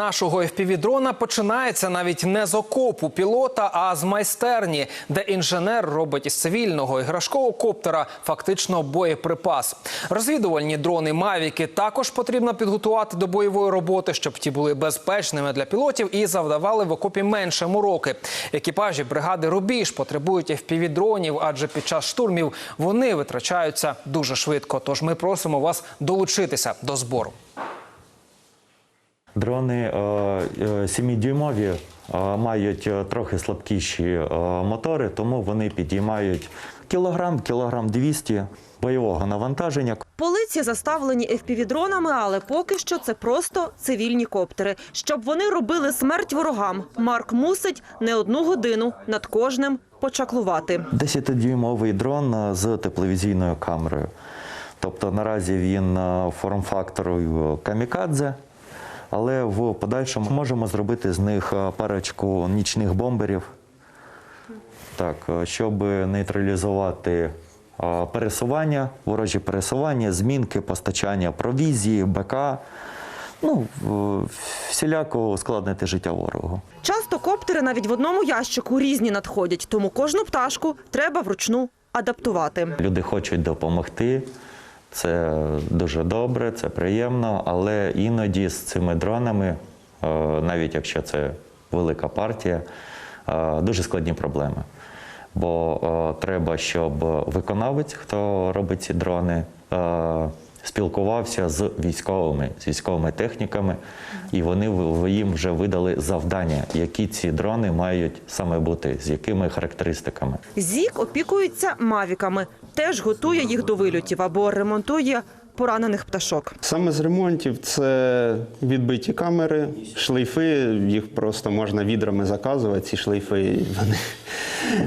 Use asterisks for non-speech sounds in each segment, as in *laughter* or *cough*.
Нашого FPV-дрона починається навіть не з окопу пілота, а з майстерні, де інженер робить із цивільного іграшкового коптера фактично боєприпас. Розвідувальні дрони Мавіки також потрібно підготувати до бойової роботи, щоб ті були безпечними для пілотів і завдавали в окопі менше мороки. Екіпажі бригади Рубіж потребують FPV-дронів, адже під час штурмів вони витрачаються дуже швидко. Тож ми просимо вас долучитися до збору. Дрони е, е, 7-дюймові е, мають трохи слабкіші мотори, тому вони підіймають кілограм, кілограм 200 бойового навантаження. Полиці заставлені FPV-дронами, але поки що це просто цивільні коптери. Щоб вони робили смерть ворогам, Марк мусить не одну годину над кожним почаклувати. 10-дюймовий дрон з тепловізійною камерою. Тобто наразі він форм-фактору камікадзе, але в подальшому можемо зробити з них е, парочку нічних бомберів, так, е, щоб нейтралізувати е, пересування, ворожі пересування, змінки, постачання провізії, БК. Ну, всіляко ускладнити життя ворогу. Часто коптери навіть в одному ящику різні надходять, тому кожну пташку треба вручну адаптувати. Люди хочуть допомогти. Це дуже добре, це приємно, але іноді з цими дронами, е, навіть якщо це велика партія, е, дуже складні проблеми. Бо е, треба, щоб виконавець, хто робить ці дрони, спілкувався з військовими, з військовими техніками, і вони їм вже видали завдання, які ці дрони мають саме бути, з якими характеристиками. Зік опікується мавіками, теж готує їх до вильотів або ремонтує поранених пташок. Саме з ремонтів це відбиті камери, шлейфи, їх просто можна відрами заказувати. Ці шлейфи вони,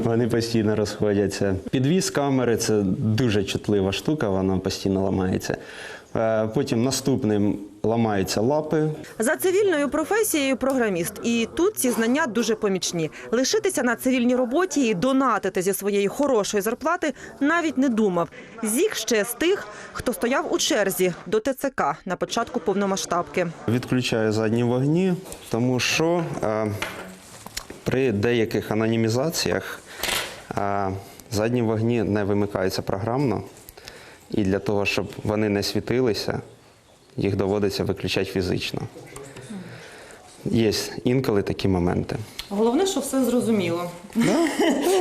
вони постійно розходяться. Підвіз камери це дуже чутлива штука, вона постійно ламається. Е, Потім наступним ламаються лапи. За цивільною професією програміст, і тут ці знання дуже помічні. Лишитися на цивільній роботі і донатити зі своєї хорошої зарплати навіть не думав. Зік ще з тих, хто стояв у черзі до ТЦК на початку повномасштабки. Відключаю задні вогні, тому що е, при деяких анонімізаціях е, задні вогні не вимикаються програмно. І для того, щоб вони не світилися, їх доводиться виключати фізично. Є інколи такі моменти. Головне, що все зрозуміло. *laughs*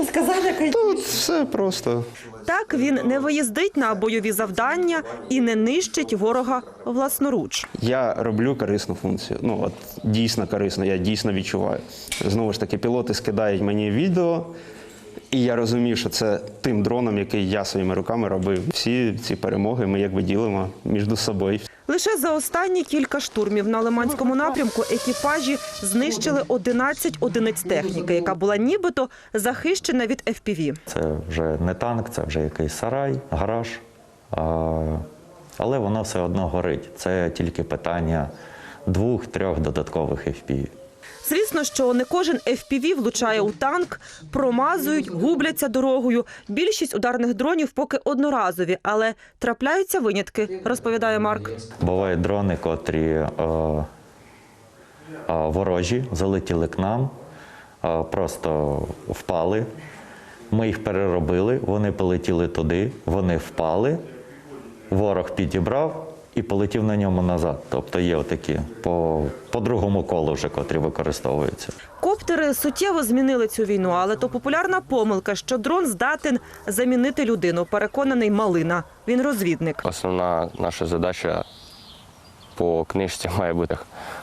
Сказав, який Тут все просто. так він не виїздить на бойові завдання і не нищить ворога власноруч. Я роблю корисну функцію. Ну от дійсно корисно, я дійсно відчуваю. Знову ж таки, пілоти скидають мені відео, і я розумію, що це тим дроном, який я своїми руками робив. Всі ці перемоги ми якби ділимо між собою. Лише за останні кілька штурмів на Лиманському напрямку екіпажі знищили 11 одиниць техніки, яка була нібито захищена від FPV. Це вже не танк, це вже якийсь сарай, гараж. Але воно все одно горить. Це тільки питання двох-трьох додаткових FPV. Звісно, що не кожен FPV влучає у танк, промазують, губляться дорогою. Більшість ударних дронів поки одноразові, але трапляються винятки, розповідає Марк. Бувають дрони, котрі е, е, ворожі залетіли к нам, е, просто впали. Ми їх переробили, вони полетіли туди, вони впали, ворог підібрав і полетів на ньому назад. Тобто є отакі по, по другому колу вже, котрі використовуються. Коптери суттєво змінили цю війну, але то популярна помилка, що дрон здатен замінити людину. Переконаний Малина. Він розвідник. Основна наша задача по книжці має бути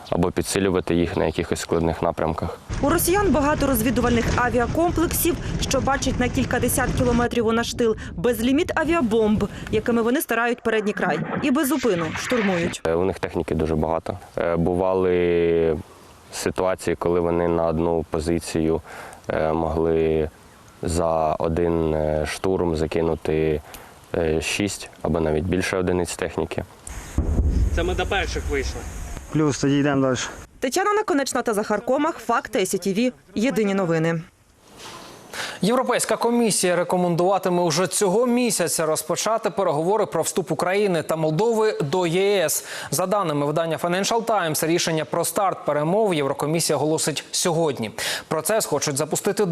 або підсилювати їх на якихось складних напрямках. У росіян багато розвідувальних авіакомплексів, що бачать на кількадесят кілометрів у наш тил, безліміт авіабомб, якими вони старають передній край, і без зупину штурмують. Е, У них техніки дуже багато. Е, Бували ситуації, коли вони на одну позицію е, могли за один штурм закинути шість або навіть більше одиниць техніки. Це ми до перших вийшли. Плюс тоді йдемо далі. Тетяна Наконечна та Захар Комах. Факти СІТІВІ. Єдині новини. Європейська комісія рекомендуватиме уже цього місяця розпочати переговори про вступ України та Молдови до ЄС. За даними видання Financial Times, рішення про старт перемов Єврокомісія оголосить сьогодні. Процес хочуть запустити